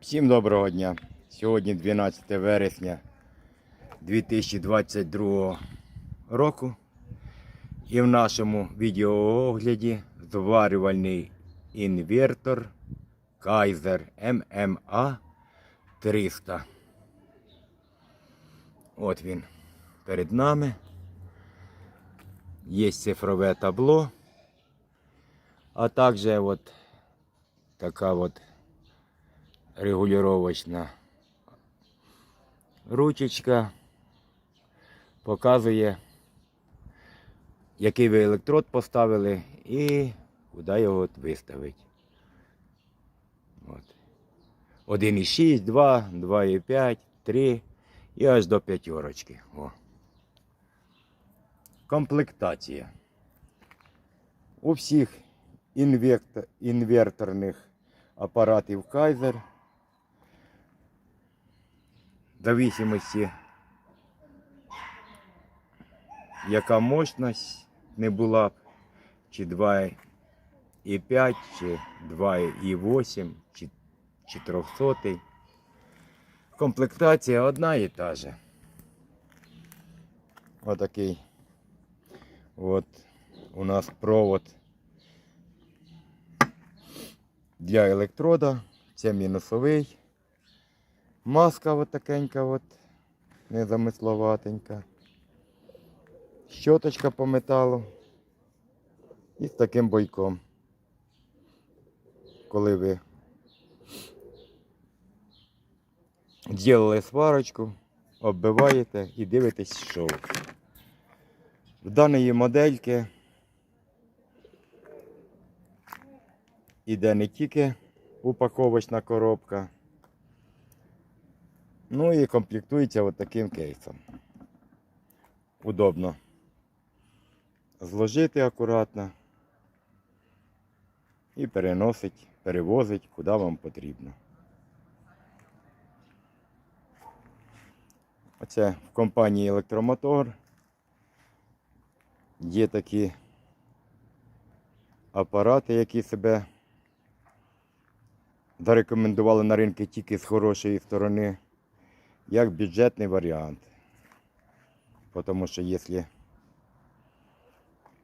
Всім доброго дня. Сьогодні 12 вересня 2022 року. І в нашому відеоогляді зварювальний інвертор Kaiser MMA 300. От він перед нами. Є цифрове табло, а також от така от регулювачна ручечка показує, який ви електрод поставили і куди його виставити. От. 1,6, 2, 2,5, 3 і аж до п'ятерочки. О. Комплектація. У всіх інверторних апаратів Kaiser зависимості, яка мощність не була б, чи 2,5, чи 2,8, чи 400. Комплектація одна і та же. Отакий от у нас провод для електрода. Це мінусовий. Маска от такенька, от, незамисловатенька. Щоточка по металу. І з таким бойком. Коли ви зробили сварочку, оббиваєте і дивитесь шоу. В даної модельки іде не тільки упаковочна коробка, ну і комплектується от таким кейсом. Удобно зложити акуратно і переносить, перевозить куди вам потрібно. Оце в компанії Електромотор є такі апарати, які себе зарекомендували на ринку тільки з хорошої сторони, як бюджетний варіант. Тому що якщо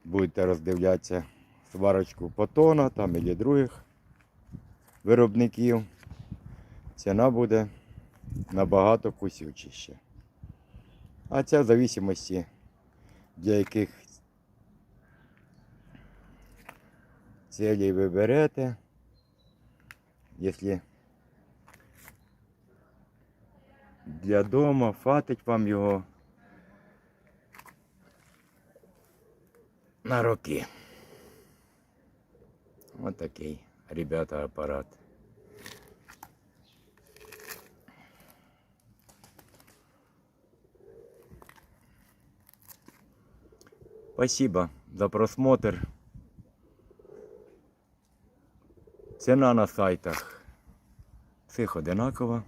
будете роздивлятися сварочку Потона там і других виробників, ціна буде набагато кусючіше. А це в зависимості для яких целей ви берете. Якщо для дома фатить вам його на роки. Ось такий, ребята, апарат. Спасибо за просмотр. Ціна на сайтах всіх одинакова.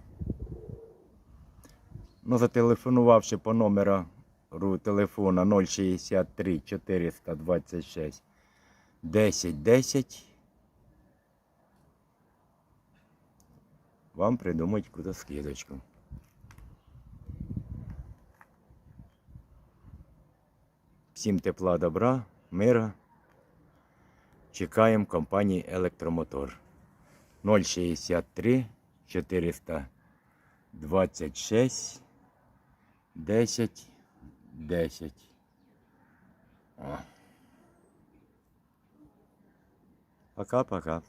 Ну, зателефонувавши по номеру телефона 063 426 10 10, вам придумають куди скидочку. Всім тепла, добра, мира. Чекаємо компанії Електромотор 063 426 10 10. Пока-пока.